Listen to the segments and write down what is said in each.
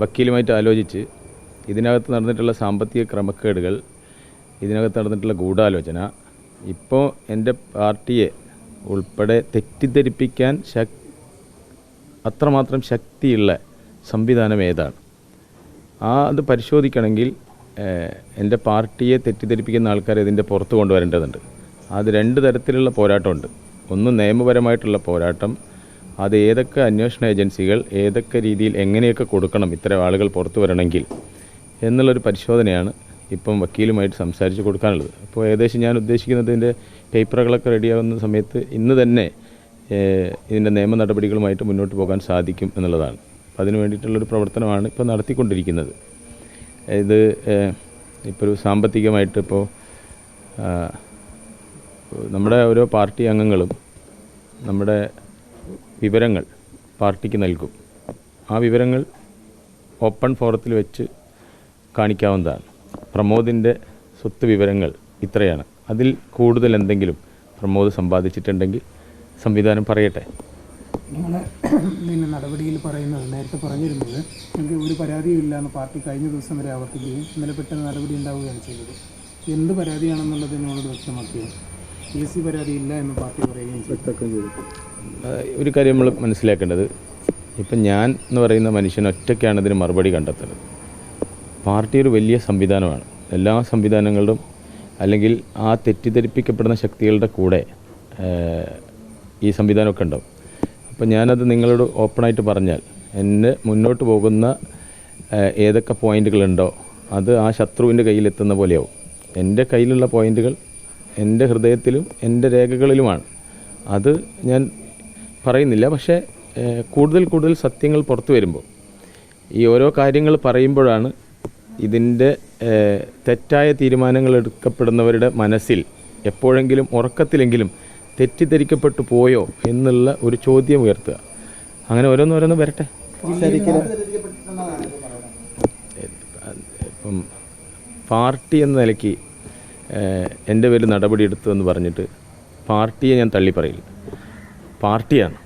വക്കീലുമായിട്ട് ആലോചിച്ച് ഇതിനകത്ത് നടന്നിട്ടുള്ള സാമ്പത്തിക ക്രമക്കേടുകൾ ഇതിനകത്ത് നടന്നിട്ടുള്ള ഗൂഢാലോചന ഇപ്പോൾ എന്റെ പാർട്ടിയെ ഉൾപ്പെടെ തെറ്റിദ്ധരിപ്പിക്കാൻ ശക് അത്രമാത്രം ശക്തിയുള്ള സംവിധാനം ഏതാണ്? ആ അത് പരിശോധിക്കണമെങ്കിൽ എന്റെ പാർട്ടിയെ തെറ്റിദ്ധരിപ്പിക്കുന്ന ആൾക്കാരെ ഇതിന്റെ പുറത്ത് കൊണ്ടുവരേണ്ടതുണ്ട്. അത് രണ്ട് തരത്തിലുള്ള പോരാട്ടമുണ്ട്. ഒന്ന് നിയമപരമായിട്ടുള്ള പോരാട്ടം അത് ഏതൊക്കെ അന്വേഷണ ഏജൻസികൾ ഏതൊക്കെ രീതിയിൽ എങ്ങനെയൊക്കെ കൊടുക്കണം ഇത്തരം ആളുകൾ പുറത്തു വരണമെങ്കിൽ എന്നുള്ളൊരു പരിശോധനയാണ് ഇപ്പം വക്കീലുമായിട്ട് സംസാരിച്ച് കൊടുക്കാനുള്ളത്. അപ്പോൾ ഏകദേശം ഞാൻ ഉദ്ദേശിക്കുന്നത് ഇതിന്റെ പേപ്പറുകളൊക്കെ റെഡിയാകുന്ന സമയത്ത് ഇന്ന് തന്നെ ഇതിന്റെ നിയമ നടപടികളുമായിട്ട് മുന്നോട്ട് പോകാൻ സാധിക്കും എന്നുള്ളതാണ്. അതിന് വേണ്ടിയിട്ടുള്ളൊരു പ്രവർത്തനമാണ് ഇപ്പോൾ നടത്തിക്കൊണ്ടിരിക്കുന്നത്. ഇത് ഇപ്പോൾ ഒരു സാമ്പത്തികമായിട്ട് ഇപ്പോൾ നമ്മുടെ ഓരോ പാർട്ടി അംഗങ്ങളും നമ്മുടെ വിവരങ്ങൾ പാർട്ടിക്ക് നൽകും. ആ വിവരങ്ങൾ ഓപ്പൺ ഫോറത്തിൽ വെച്ച് കാണിക്കാവുന്നതാണ്. പ്രമോദിന്റെ സ്വത്ത് വിവരങ്ങൾ ഇത്രയാണ്. അതിൽ കൂടുതൽ എന്തെങ്കിലും പ്രമോദ് സമ്പാദിച്ചിട്ടുണ്ടെങ്കിൽ സംവിധാനം പറയട്ടെ. നിങ്ങൾ നടപടിയിൽ പറയുന്നത് നേരത്തെ പറഞ്ഞിരുന്നത് നിങ്ങൾക്ക് ഒരു പരാതിയും ഇല്ല എന്ന് പാർട്ടി കഴിഞ്ഞ ദിവസം വരെ ആവർത്തിക്കുകയും ഇന്നലെ പെട്ടെന്ന് നടപടി ഉണ്ടാവുകയാണ് ചെയ്തത്. എന്ത് പരാതിയാണെന്നുള്ളത് നിങ്ങളോട് വ്യക്തമാക്കിയോ എന്ന് പാർട്ടി പറയുകയും ചെയ്തു. ആ, ഒരു കാര്യം നമ്മൾ മനസ്സിലാക്കേണ്ടത് ഇപ്പം ഞാൻ എന്ന് പറയുന്ന മനുഷ്യൻ ഒറ്റയ്ക്കാണ് ഇതിന് മറുപടി കണ്ടെത്തുന്നത്. പാർട്ടി ഒരു വലിയ സംവിധാനമാണ്. എല്ലാ സംവിധാനങ്ങളും അല്ലെങ്കിൽ ആ തെറ്റിദ്ധരിപ്പിക്കപ്പെടുന്ന ശക്തികളുടെ കൂടെ ഈ സംവിധാനമൊക്കെ ഉണ്ടാവും. അപ്പം ഞാനത് നിങ്ങളോട് ഓപ്പണായിട്ട് പറഞ്ഞാൽ എന്നെ മുന്നോട്ട് പോകുന്ന ഏതൊക്കെ പോയിന്റുകളുണ്ടോ അത് ആ ശത്രുവിന്റെ കയ്യിലെത്തുന്ന പോലെയാവും. എന്റെ കയ്യിലുള്ള പോയിന്റുകൾ എന്റെ ഹൃദയത്തിലും എന്റെ രേഖകളിലുമാണ്. അത് ഞാൻ പറയുന്നില്ല. പക്ഷേ കൂടുതൽ കൂടുതൽ സത്യങ്ങൾ പുറത്തു വരുമ്പോൾ ഈ ഓരോ കാര്യങ്ങൾ പറയുമ്പോഴാണ് ഇതിന്റെ തെറ്റായ തീരുമാനങ്ങൾ എടുക്കപ്പെടുന്നവരുടെ മനസ്സിൽ എപ്പോഴെങ്കിലും ഉറക്കത്തിലെങ്കിലും തെറ്റിദ്ധരിക്കപ്പെട്ടു പോയോ എന്നുള്ള ഒരു ചോദ്യം ഉയർത്തുക. അങ്ങനെ ഓരോന്നോരോന്ന് വരട്ടെ. ഇപ്പം പാർട്ടി എന്ന നിലയ്ക്ക് എന്റെ പേരിൽ നടപടിയെടുത്തു എന്ന് പറഞ്ഞിട്ട് പാർട്ടിയെ ഞാൻ തള്ളി പറയില്ല. പാർട്ടിയാണ്.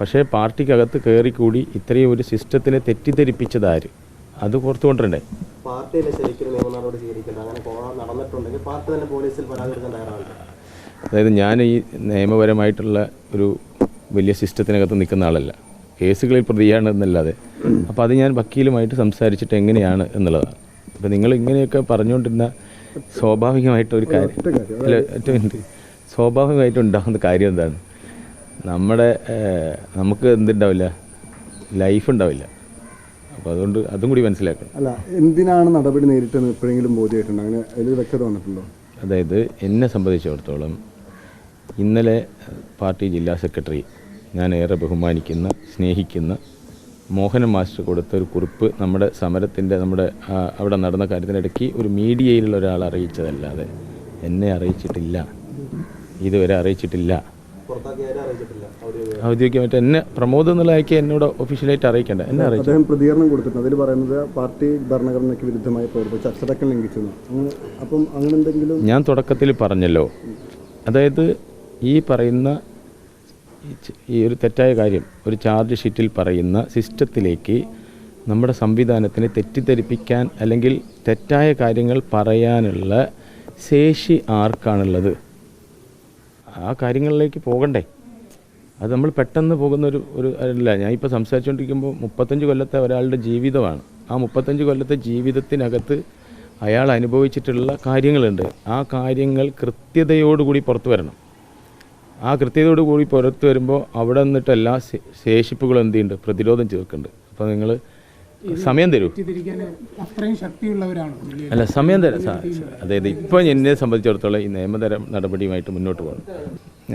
പക്ഷേ പാർട്ടിക്കകത്ത് കയറിക്കൂടി ഇത്രയും ഒരു സിസ്റ്റത്തിനെ തെറ്റിദ്ധരിപ്പിച്ചതാര് അത് കൊടുത്തുകൊണ്ടിരണ്ടേ പാർട്ടിയിലെ ശരിക്കും നിയമ നടപടി സ്വീകരിക്കേണ്ട. അങ്ങനെ കൊറോണ നടന്നിട്ടുണ്ടെങ്കിൽ പാർട്ടി തന്നെ പോലീസിൽ പരാതി കൊടുക്കാൻ തയ്യാറാവില്ല അതായത് ഞാൻ ഈ നിയമപരമായിട്ടുള്ള ഒരു വലിയ സിസ്റ്റത്തിനകത്ത് നിൽക്കുന്ന ആളല്ല. കേസുകളിൽ പ്രതിയാണ് എന്നല്ലാതെ. അപ്പോൾ അത് ഞാൻ വക്കീലുമായിട്ട് സംസാരിച്ചിട്ട് എങ്ങനെയാണ് എന്നുള്ളതാണ്. അപ്പോൾ നിങ്ങൾ ഇങ്ങനെയൊക്കെ പറഞ്ഞുകൊണ്ടിരുന്ന സ്വാഭാവികമായിട്ട് ഒരു കാര്യം. ഏറ്റവും ഒറ്റ മിനിറ്റ്. സ്വാഭാവികമായിട്ട് ഉണ്ടാകുന്ന കാര്യം എന്താണ്? നമ്മുടെ നമുക്ക് എന്തുണ്ടാവില്ല? ലൈഫ് ഉണ്ടാവില്ല. അപ്പോൾ അതുകൊണ്ട് അതും കൂടി മനസ്സിലാക്കണം. അല്ല എന്തിനാണ് നടപടി നേരിട്ടെന്ന് എപ്പോഴെങ്കിലും ബോധ്യമായിട്ടുണ്ടോ അങ്ങനെ അതിൽ വ്യക്തത വന്നിട്ടുണ്ടോ? അതായത് എന്നെ സംബന്ധിച്ചിടത്തോളം ഇന്നലെ പാർട്ടി ജില്ലാ സെക്രട്ടറി ഞാൻ ഏറെ ബഹുമാനിക്കുന്ന സ്നേഹിക്കുന്ന മോഹനൻ മാസ്റ്റർ കൊടുത്ത ഒരു കുറിപ്പ് നമ്മുടെ സമരത്തിന്റെ നമ്മുടെ അവിടെ നടന്ന കാര്യത്തിനിടയ്ക്ക് ഒരു മീഡിയയിലുള്ള ഒരാൾ അറിയിച്ചതല്ലാതെ എന്നെ അറിയിച്ചിട്ടില്ല. ഇതുവരെ അറിയിച്ചിട്ടില്ല. ഔദ്യോഗികമായിട്ട് എന്നെ പ്രമോദ് എന്നുള്ളതായി എന്നോട് ഒഫീഷ്യലായിട്ട് അറിയിക്കേണ്ട. എന്നെ അറിയിച്ചു. അദ്ദേഹം പ്രതികരണം കൊടുത്തിട്ടുണ്ട്. അതിൽ പറയുന്നത് പാർട്ടി ഭരണഘടനയ്ക്ക് വിരുദ്ധമായി പ്രവർത്തിച്ച് അച്ചടക്കം ലംഘിച്ചു. അപ്പം അങ്ങനെ എന്തെങ്കിലും ഞാൻ തുടക്കത്തിൽ പറഞ്ഞല്ലോ. അതായത് ഈ പറയുന്ന ഈ ഒരു തെറ്റായ കാര്യം ഒരു ചാർജ് ഷീറ്റിൽ പറയുന്ന സിസ്റ്റത്തിലേക്ക് നമ്മുടെ സംവിധാനത്തിനെ തെറ്റിദ്ധരിപ്പിക്കാൻ അല്ലെങ്കിൽ തെറ്റായ കാര്യങ്ങൾ പറയാനുള്ള ശേഷി ആർക്കാണുള്ളത്? ആ കാര്യങ്ങളിലേക്ക് പോകണ്ടേ? അത് നമ്മൾ പെട്ടെന്ന് പോകുന്ന ഒരു ഒരു അല്ല ഞാൻ ഇപ്പോൾ സംസാരിച്ചുകൊണ്ടിരിക്കുമ്പോൾ മുപ്പത്തഞ്ച് കൊല്ലത്തെ ഒരാളുടെ ജീവിതമാണ്. ആ മുപ്പത്തഞ്ച് കൊല്ലത്തെ ജീവിതത്തിനകത്ത് അയാൾ അനുഭവിച്ചിട്ടുള്ള കാര്യങ്ങളുണ്ട്. ആ കാര്യങ്ങൾ കൃത്യതയോടുകൂടി പുറത്തു വരണം. ആ കൃത്യതയോട് കൂടി പുറത്ത് വരുമ്പോൾ അവിടെ നിന്നിട്ട് എല്ലാ ശേഷിപ്പുകളും എന്ത് ചെയ്യുന്നുണ്ട്? പ്രതിരോധം ചേർക്കുന്നുണ്ട്. അപ്പോൾ നിങ്ങൾ സമയം തരൂ. അല്ല സമയം തരാം സാർ. അതായത് ഇപ്പം എന്നെ സംബന്ധിച്ചിടത്തോളം ഈ നിയമതരം നടപടിയുമായിട്ട് മുന്നോട്ട് പോകണം.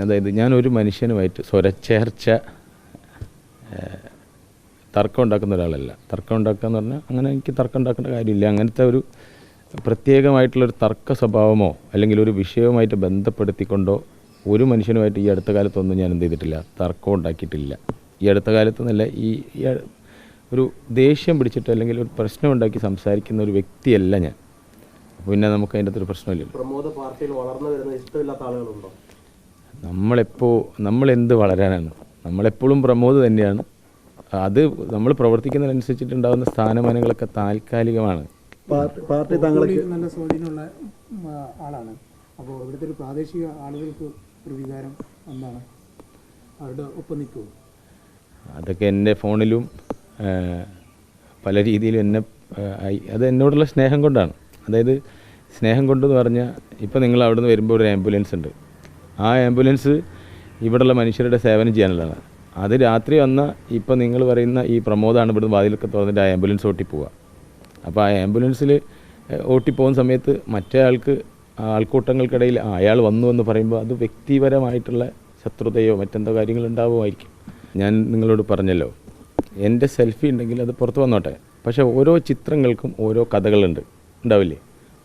അതായത് ഞാൻ ഒരു മനുഷ്യനുമായിട്ട് സ്വരച്ചേർച്ച തർക്കം ഉണ്ടാക്കുന്ന ഒരാളല്ല. തർക്കം ഉണ്ടാക്കുക എന്ന് പറഞ്ഞാൽ അങ്ങനെ എനിക്ക് തർക്കം ഉണ്ടാക്കേണ്ട കാര്യമില്ല. അങ്ങനത്തെ ഒരു പ്രത്യേകമായിട്ടുള്ളൊരു തർക്ക സ്വഭാവമോ അല്ലെങ്കിൽ ഒരു വിഷയവുമായിട്ട് ബന്ധപ്പെടുത്തിക്കൊണ്ടോ ഒരു മനുഷ്യനുമായിട്ട് ഈ അടുത്ത കാലത്തൊന്നും ഞാൻ എന്ത് ചെയ്തിട്ടില്ല തർക്കം ഉണ്ടാക്കിയിട്ടില്ല. ഈ അടുത്ത കാലത്തൊന്നല്ല ഈ ഈ ഒരു ദേഷ്യം പിടിച്ചിട്ട് അല്ലെങ്കിൽ ഒരു പ്രശ്നം ഉണ്ടാക്കി സംസാരിക്കുന്ന ഒരു വ്യക്തിയല്ല ഞാൻ. പിന്നെ നമുക്ക് അതിന്റെ അകത്തൊരു പ്രശ്നമില്ലല്ലോ. പ്രമോദ പാർട്ടിയിൽ വളർന്നു വരുന്ന ഇഷ്ടമില്ലാത്ത ആളുകളുണ്ടോ? നമ്മളെപ്പോൾ നമ്മളെന്ത് വളരാനാണ്? നമ്മളെപ്പോഴും പ്രമോദ് തന്നെയാണ്. അത് നമ്മൾ പ്രവർത്തിക്കുന്നതിനനുസരിച്ചിട്ടുണ്ടാകുന്ന സ്ഥാനമാനങ്ങളൊക്കെ താൽക്കാലികമാണ്. പാർട്ടി പാർട്ടി താങ്കളെ നല്ല സ്വാധീനമുള്ള ആളാണ്. അപ്പോൾ ഇവിടുത്തെ ഒരു പ്രാദേശിക ആളുകൾക്ക് ഒരു വികാരം എന്താണ്? അവരുടെ ഒപ്പം നിൽക്കുമോ അതൊക്കെ എന്റെ ഫോണിലും പല രീതിയിലും എന്നെ അത് എന്നോടുള്ള സ്നേഹം കൊണ്ടാണ്. അതായത് സ്നേഹം കൊണ്ടെന്ന് പറഞ്ഞാൽ ഇപ്പോൾ നിങ്ങൾ അവിടെ നിന്ന് വരുമ്പോൾ ഒരു ആംബുലൻസ് ഉണ്ട്. ആ ആംബുലൻസ് ഇവിടെയുള്ള മനുഷ്യരുടെ സേവനം ചെയ്യാനുള്ളതാണ്. അത് രാത്രി വന്ന ഇപ്പോൾ നിങ്ങൾ പറയുന്ന ഈ പ്രമോദാണ് ഇവിടുന്ന് വാതിലൊക്കെ തുറന്നിട്ട് ആ ആംബുലൻസ് ഓട്ടി പോവുക അപ്പോൾ ആ ആംബുലൻസിൽ ഓട്ടി പോകുന്ന സമയത്ത് മറ്റേ ആൾക്ക് ആൾക്കൂട്ടങ്ങൾക്കിടയിൽ അയാൾ വന്നു എന്ന് പറയുമ്പോൾ അത് വ്യക്തിപരമായിട്ടുള്ള ശത്രുതയോ മറ്റെന്തോ കാര്യങ്ങൾ ഉണ്ടാവുമായിരിക്കും ഞാൻ നിങ്ങളോട് പറഞ്ഞല്ലോ എന്റെ സെൽഫി ഉണ്ടെങ്കിൽ അത് പുറത്ത് വന്നോട്ടെ. പക്ഷേ ഓരോ ചിത്രങ്ങൾക്കും ഓരോ കഥകളുണ്ട്. ഉണ്ടാവില്ലേ?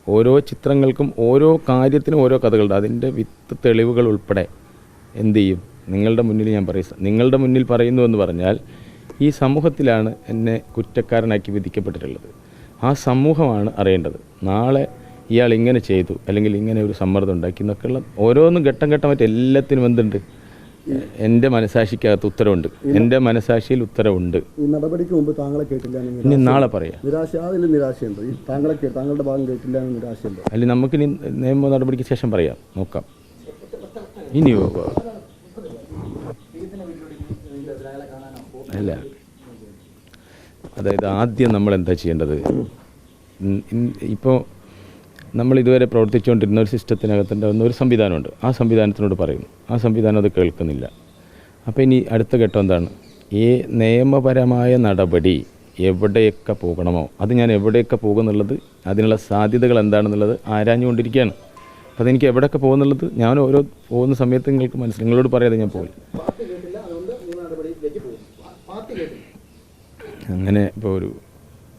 ഓരോ ചിത്രങ്ങൾക്കും ഓരോ കാര്യത്തിനും ഓരോ കഥകളുണ്ട്. അതിന്റെ വിത്ത് തെളിവുകൾ ഉൾപ്പെടെ എന്ത് ചെയ്യും? നിങ്ങളുടെ മുന്നിൽ ഞാൻ പറയും. നിങ്ങളുടെ മുന്നിൽ പറയുന്നു എന്ന് പറഞ്ഞാൽ ഈ സമൂഹത്തിലാണ് എന്നെ കുറ്റക്കാരനാക്കി വിധിക്കപ്പെട്ടിട്ടുള്ളത്. ആ സമൂഹമാണ് അറിയേണ്ടത്. നാളെ ഇയാൾ ഇങ്ങനെ ചെയ്തു അല്ലെങ്കിൽ ഇങ്ങനെ ഒരു സമ്മർദ്ദം ഉണ്ടാക്കി എന്നൊക്കെയുള്ള ഓരോന്നും ഘട്ടം ഘട്ടമായിട്ട് എല്ലാത്തിനും എന്തുണ്ട്? എന്റെ മനസാക്ഷിക്കകത്ത് ഉത്തരവുണ്ട്. എന്റെ മനസാക്ഷിയിൽ ഉത്തരവുണ്ട്. ഈ നടപടിക്ക് മുമ്പ് താങ്കളെ കേട്ടില്ല ഇനി നാളെ പറയാം. നിരാശ അതിൽ നിരാശയുണ്ട്. ഈ താങ്കളെ കേ- താങ്കളുടെ ഭാഗം കേട്ടില്ല എന്ന് നിരാശയുണ്ട്. അല്ലെങ്കിൽ നമുക്കിനി നിയമ നടപടിക്ക് ശേഷം പറയാം. നോക്കാം. ഇനി അല്ല. അതായത് ആദ്യം നമ്മൾ എന്താ ചെയ്യേണ്ടത് ഇപ്പോൾ നമ്മൾ ഇതുവരെ പ്രവർത്തിച്ചുകൊണ്ടിരുന്ന ഒരു സിസ്റ്റത്തിനകത്തുണ്ടാകുന്ന ഒരു സംവിധാനമുണ്ട്. ആ സംവിധാനത്തിനോട് പറയുന്നു ആ സംവിധാനം അത് കേൾക്കുന്നില്ല. അപ്പോൾ ഇനി അടുത്ത ഘട്ടം എന്താണ്? ഈ നിയമപരമായ നടപടി എവിടെയൊക്കെ പോകണമോ അത് ഞാൻ എവിടെയൊക്കെ പോകുന്നുള്ളത് അതിനുള്ള സാധ്യതകൾ എന്താണെന്നുള്ളത് ആരാഞ്ഞുകൊണ്ടിരിക്കുകയാണ്. അപ്പോൾ അതെനിക്ക് എവിടെയൊക്കെ പോകുന്നുള്ളത് ഞാൻ ഓരോ പോകുന്ന സമയത്ത് നിങ്ങൾക്ക് മനസ്സിൽ നിങ്ങളോട് പറയാതെ ഞാൻ പോകില്ല അങ്ങനെ ഇപ്പോൾ ഒരു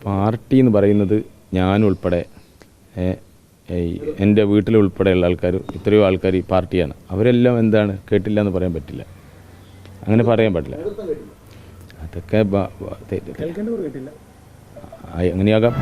പാർട്ടി എന്ന് പറയുന്നത് ഈ എന്റെ വീട്ടിലുൾപ്പെടെയുള്ള ആൾക്കാർ ഇത്രയോ ആൾക്കാർ ഈ പാർട്ടിയാണ്. അവരെല്ലാം എന്താണ് കേട്ടില്ല എന്ന് പറയാൻ പറ്റില്ല. അങ്ങനെ പറയാൻ പറ്റില്ല. അതൊക്കെ അങ്ങനെയാകാം